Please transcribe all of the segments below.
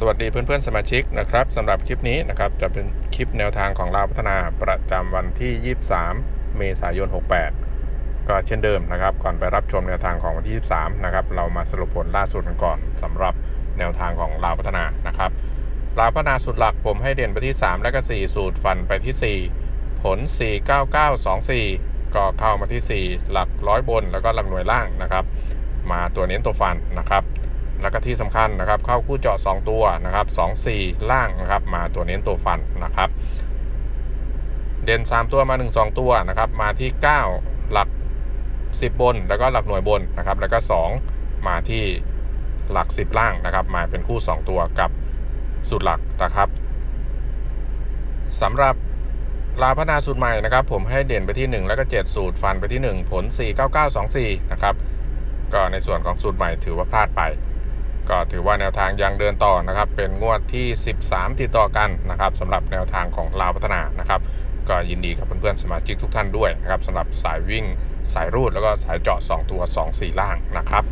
สวัสดีเพื่อนๆสมาชิกนะครับสำหรับคลิปนี้นะครับจะเป็นคลิปแนวทางของเราวพัฒนาประจำวันที่ 23 เมษายน 68 ก็เช่นเดิมนะครับ ก่อนไปรับชมแนวทางของวันที่ 23 นะครับ เรามาสรุปผลล่าสุดกันก่อนสำหรับแนวทางของเราวพัฒนานะครับเราวพัฒนาสุดหลักผมให้เด่นไปที่ 3 และก็ 4 สูตรฟันไปที่ 4 ผล 49924 ก็เข้ามาที่ 4 หลักร้อยบนแล้วก็หลักหน่วยล่างนะครับ มาตัวเน้นตัวฟันนะครับ แล้วก็ที่สำคัญนะครับ เข้าคู่เจาะ2ตัวนะครับ2 4 ล่างนะครับ มาตัวเน้นตัวฟันนะครับ เด่น 3 ตัวมา 1 2 ตัวนะครับ มาที่ 9 หลัก 10 บน แล้วก็หลักหน่วยบนนะครับ แล้วก็ 2 มาที่หลัก 10 ล่างนะครับ มาเป็นคู่ 2 ตัวกับสูตรหลักนะครับสำหรับลาพนาสูตรใหม่นะครับ ผมให้เด่นไปที่ 1 แล้วก็ 7 สูตรฟันไปที่ 1 ผล 49924 นะครับ ก็ในส่วนของสูตรใหม่ถือว่าพลาดไป ก็ถือว่าแนวทางยังเดินต่อนะครับ เป็นงวดที่ 13 ติดต่อกันนะครับสำหรับแนวทางของลาวพัฒนานะครับ ก็ยินดีกับเพื่อนๆสมาชิกทุกท่านด้วยนะครับสำหรับสายวิ่งสายรูดแล้วก็สายเจาะ2 ตัว 2 4 ล่างนะครับ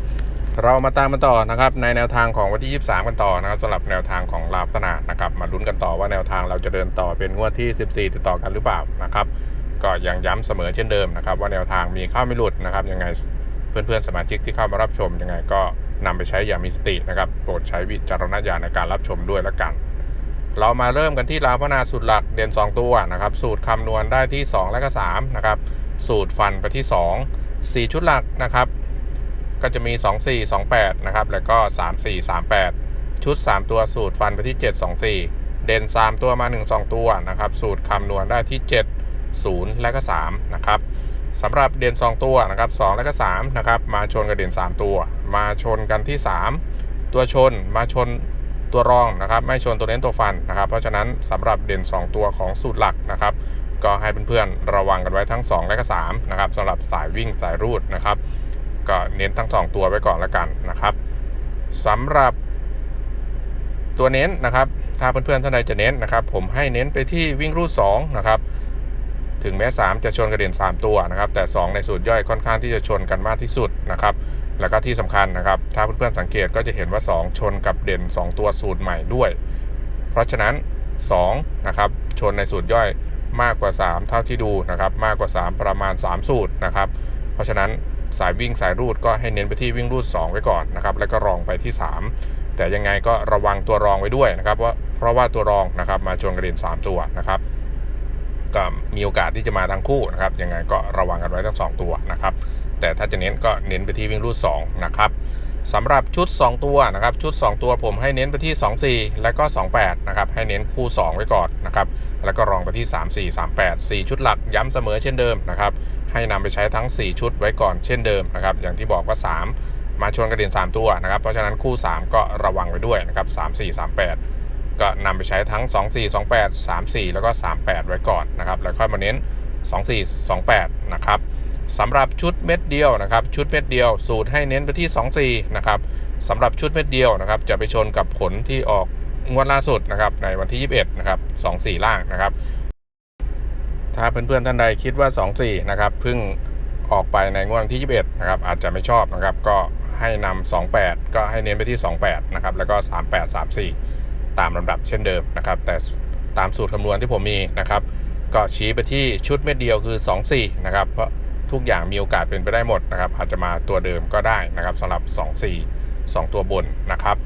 เรามาตามกันต่อนะครับในแนวทางของวันที่ 23 กันต่อนะครับสำหรับแนวทางของลาวพัฒนานะครับ มาลุ้นกันต่อว่าแนวทางเราจะเดินต่อเป็นงวดที่ 14 ติดต่อกันหรือเปล่านะครับ ก็ยังย้ำเสมอเช่นเดิมนะครับ ว่าแนวทางมีเข้าไม่หลุดนะครับยังไงเพื่อนๆสมาชิกที่เข้ามารับชมยังไงก็ นำไปใช้อย่างมีสตินะครับ โปรดใช้วิจารณญาณในการรับชมด้วยละกัน เรามาเริ่มกันที่ลาวพนาสูตรหลักเด่น2 ตัวนะครับ สูตรคำนวณได้ที่ 2 และก็3นะครับ สูตรฟันไปที่ 2 4 ชุดหลักนะครับ ก็จะมี 2 4 2 8 นะครับ แล้วก็ 3 4 3 8 ชุด 3 ตัวสูตรฟันไปที่ 7 2 4 เด่น 3 ตัวมา 1 2 ตัวนะครับ สูตรคำนวณได้ที่ 7 0 และก็3นะครับสำหรับเด่น 2 ตัวนะครับ2และก็3นะครับ มาชนกับเด่น 3 ตัว มาชนกันที่ 3 ตัวชนมาชนตัวรองนะครับ ไม่ชนตัวเน้นตัวฟันนะครับ เพราะฉะนั้นสำหรับเด่น 2 ตัวของสูตรหลักนะครับ ก็ให้เพื่อนๆระวังกันไว้ทั้ง 2 และก็3นะครับสำหรับสายวิ่งสายรูดนะครับ ก็เน้นทั้ง 2 ตัวไว้ก่อนละกันนะครับสำหรับตัวเน้นนะครับ ถ้าเพื่อนๆท่านใดจะเน้นนะครับ ผมให้เน้นไปที่วิ่งรูด2นะครับ ถึงแม้ 3 จะชนกระเด็น3 ตัวนะครับ แต่ 2 ในสูตรย่อยค่อนข้างที่จะชนกันมากที่สุดนะครับ แล้วก็ที่สำคัญนะครับ ถ้าเพื่อนๆสังเกตก็จะเห็นว่า 2 ชนกับเด่น 2 ตัวสูตรใหม่ด้วย เพราะฉะนั้น2นะครับชนในสูตรย่อยมากกว่า 3 เท่าที่ดูนะครับ มากกว่า 3 ประมาณ 3 สูตรนะครับ เพราะฉะนั้นสายวิ่งสายรูดก็ให้เน้นไปที่วิ่งรูด 2 ไว้ก่อนนะครับ แล้วก็รองไปที่ 3 แต่ยังไงก็ระวังตัวรองไว้ด้วยนะครับว่าเพราะว่าตัวรองนะครับมาชนกระเด็น3 ตัวนะครับ ก็มีโอกาสที่จะมาทั้งคู่นะครับยังไงก็ระวังกันไว้ทั้ง 2 ตัวนะครับ แต่ถ้าจะเน้นก็เน้นไปที่วิ่งรูด2นะครับสำหรับชุด 2 ตัวนะครับชุด 2 ตัวผมให้เน้นไปที่ 24 แล้วก็ 28นะครับให้เน้นคู่ 2 ไว้ก่อนนะครับแล้วก็รองไปที่ 3 4 3 8 4 ชุดหลักย้ำเสมอเช่นเดิมนะครับให้นำไปใช้ทั้ง 4 ชุดไว้ก่อนเช่นเดิมนะครับอย่างที่บอกว่า 3 มาชนกระเด็น3 ตัวนะครับเพราะฉะนั้นคู่ 3 ก็ระวังไว้ด้วยนะครับ3 4 3 8 ก็นำไปใช้ทั้ง 2 4 2 8 3 4 แล้วก็ 3 8 ไว้ก่อนนะครับ แล้วค่อยมาเน้น 2 4 2 8 นะครับสำหรับชุดเม็ดเดียวนะครับ ชุดเม็ดเดียว สูตรให้เน้นไปที่ 2 4 นะครับสำหรับชุดเม็ดเดียวนะครับ จะไปชนกับผลที่ออกงวดล่าสุดนะครับ ในวันที่ 21 นะครับ 2 4 ล่างนะครับ ถ้าเพื่อนๆท่านใดคิดว่า 2 4 นะครับเพิ่งออกไปในงวดที่ 21 นะครับ อาจจะไม่ชอบนะครับ ก็ให้นำ28 ก็ให้เน้นไปที่ 28 นะครับ แล้วก็ 38 34 ตามลำดับเช่นเดิมนะครับ แต่ตามสูตรคำนวณที่ผมมีนะครับ ก็ชี้ไปที่ชุดเม็ดเดียวคือ 2 4 นะครับ เพราะทุกอย่างมีโอกาสเป็นไปได้หมดนะครับ อาจจะมาตัวเดิมก็ได้นะครับสำหรับ 2 4 2 ตัวบนนะครับ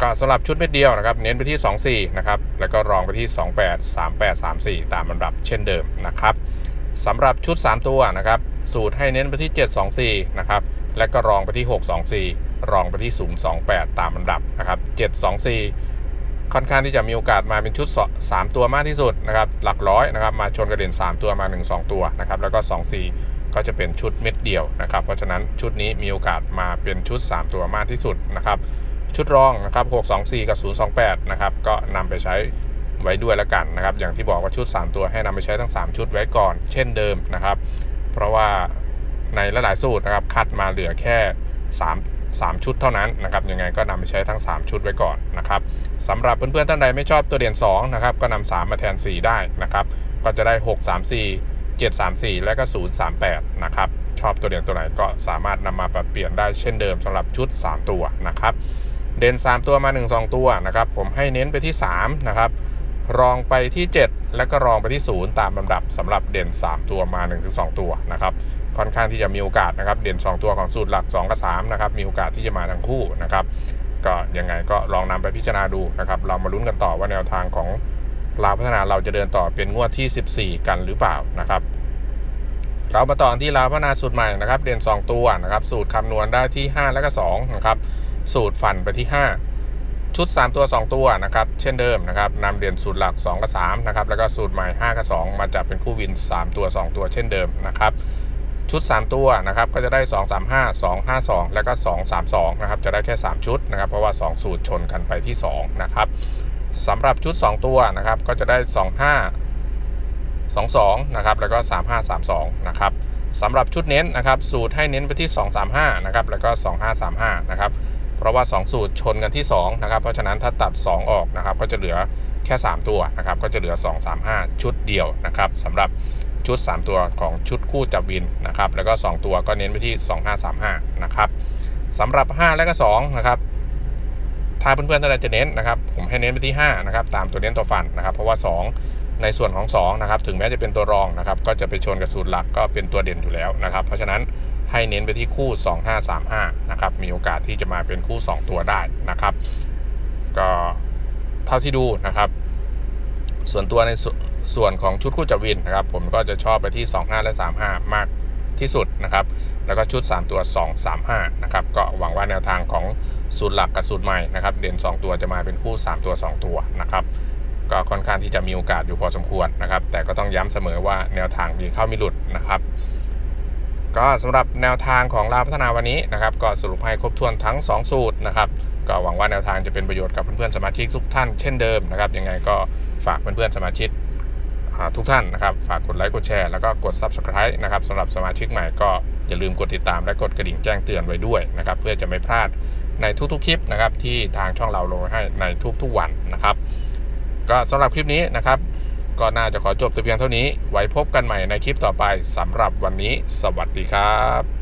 ก็สำหรับชุดเม็ดเดียวนะครับ เน้นไปที่ 24 นะครับ แล้วก็รองไปที่ 28 38 34 ตามลำดับเช่นเดิมนะครับสำหรับชุด 3 ตัวนะครับ สูตรให้เน้นไปที่ 724 นะครับ และก็รองไปที่ 624 รองไปที่ 028 ตามลำดับนะครับ 724 ค่อนข้างที่จะมีโอกาสมาเป็นชุด 3 ตัวมากที่สุดนะครับ หลักร้อยนะครับ มาชนกระเด็น 3 ตัวมา 1 2 ตัวนะครับ แล้วก็ 24 ก็จะเป็นชุดเม็ดเดียวนะครับ เพราะฉะนั้นชุดนี้มีโอกาสมาเป็นชุด 3 ตัวมากที่สุดนะครับ ชุดรองนะครับ 624 กับ 028 นะครับ ก็นำไปใช้ไว้ด้วยละกันนะครับ อย่างที่บอกว่าชุด 3 ตัวให้นำไปใช้ทั้ง 3 ชุดไว้ก่อน เช่นเดิมนะครับ เพราะว่าในหลายๆสูตรนะครับ คัดมาเหลือแค่ 3 3 ชุดเท่านั้นนะครับยังไงก็นำไปใช้ทั้ง 3 ชุดไว้ก่อนนะครับสำหรับเพื่อนๆท่านใดไม่ชอบตัวเด่น2นะครับก็นำ3มาแทน 4 ได้นะครับก็จะได้ 6 3 4 7 3 4 และก็ 0 3 8 นะครับ ชอบตัวเด่นตัวไหนก็สามารถนำมาปรับเปลี่ยนได้เช่นเดิมสำหรับชุด 3 ตัวนะครับ เด่น 3 ตัวมา 1 2 ตัวนะครับ ผมให้เน้นไปที่ 3 นะครับ รองไปที่ 7 แล้วก็รองไปที่0ตามลำดับสำหรับเด่น 3 ตัวมา 1-2 ตัวนะครับค่อนข้างที่จะมีโอกาสนะครับเด่น 2 ตัวของสูตรหลัก 2 กับ 3 นะครับ มีโอกาสที่จะมาทั้งคู่นะครับ ก็ยังไงก็ลองนำไปพิจารณาดูนะครับ เรามาลุ้นกันต่อว่าแนวทางของลาวพัฒนาเราจะเดินต่อเป็นงวดที่ 14 กันหรือเปล่านะครับเรามาต่อที่ลาวพัฒนาสูตรใหม่นะครับ เด่น 2 ตัวนะครับ สูตรคำนวณได้ที่ 5 และก็2นะครับ สูตรฟันไปที่ 5 ชุด 3 ตัว 2 ตัวนะครับ เช่นเดิมนะครับนำเด่นสูตรหลัก 2 กับ 3 นะครับ แล้วก็สูตรใหม่ 5 กับ 2 มาจับเป็นคู่วิน 3 ตัว 2 ตัวเช่นเดิมนะครับชุด 3 ตัวนะครับก็จะได้ 2 3 5 2 5 2 แล้วก็ 2 3 2นะครับจะได้แค่ 3 ชุดนะครับเพราะว่า 2 สูตรชนกันไปที่ 2 นะครับสำหรับชุด 2 ตัวนะครับก็จะได้ 2 5 2 2นะครับแล้วก็ 3 5 3 2นะครับสำหรับชุดเน้นนะครับสูตรให้เน้นไปที่ 2 3 5นะครับแล้วก็ 2 5 3 5นะครับ เพราะว่า 2 สูตรชนกันที่2นะครับเพราะฉะนั้นถ้าตัด 2 ออกนะครับก็จะเหลือแค่ 3 ตัวนะครับก็จะเหลือ 2 3 5 ชุดเดียวนะครับสำหรับชุด 3 ตัวของชุดคู่จับวินนะครับแล้วก็ 2 ตัวก็เน้นไปที่ 2535นะครับสำหรับ 5 และก็2นะครับถ้าเพื่อนๆท่านใดจะเน้นนะครับผมให้เน้นไปที่5นะครับตามตัวเน้นตัวฟันนะครับ เพราะว่า 2 ในส่วนของ2นะครับถึงแม้จะเป็นตัวรองนะครับก็จะไปชนกับสูตรหลักก็เป็นตัวเด่นอยู่แล้วนะครับ เพราะฉะนั้น ให้เน้นไปที่คู่ 2535 นะครับ มีโอกาสที่จะมาเป็นคู่ 2 ตัวได้นะครับ ก็เท่าที่ดูนะครับ ส่วนตัวในสส่วนของชุดคู่จับวินนะครับ ผมก็จะชอบไปที่ 25 และ 35 มากที่สุดนะครับ แล้วก็ชุด 3 ตัว 2 3 5 นะครับ ก็หวังว่าแนวทางของสูตรหลักกับสูตรใหม่นะครับ เด่น 2 ตัวจะมาเป็นคู่ 3 ตัว 2 ตัวนะครับ ก็ค่อนข้างที่จะมีโอกาสอยู่พอสมควรนะครับ แต่ก็ต้องย้ำเสมอว่าแนวทางมีเข้ามีหลุดนะครับ ก็สำหรับแนวทางของลาวพัฒนาวันนี้นะครับ ก็สรุปให้ครบถ้วนทั้ง 2 สูตรนะครับ ก็หวังว่าแนวทางจะเป็นประโยชน์กับเพื่อนๆสมาชิกทุกท่านเช่นเดิมนะครับยังไงก็ฝากเพื่อนๆสมาชิกทุกท่านนะครับ ฝากกดไลค์กดแชร์แล้วก็กด Subscribe นะครับสำหรับสมาชิกใหม่ก็อย่าลืมกดติดตามและกดกระดิ่งแจ้งเตือนไว้ด้วยนะครับ เพื่อจะไม่พลาดในทุกๆคลิปนะครับที่ทางช่องเราลงให้ในทุกๆวันนะครับ ก็สำหรับคลิปนี้นะครับ ก็น่าจะขอจบแต่เพียงเท่านี้ ไว้พบกันใหม่ในคลิปต่อไปสำหรับวันนี้ สวัสดีครับ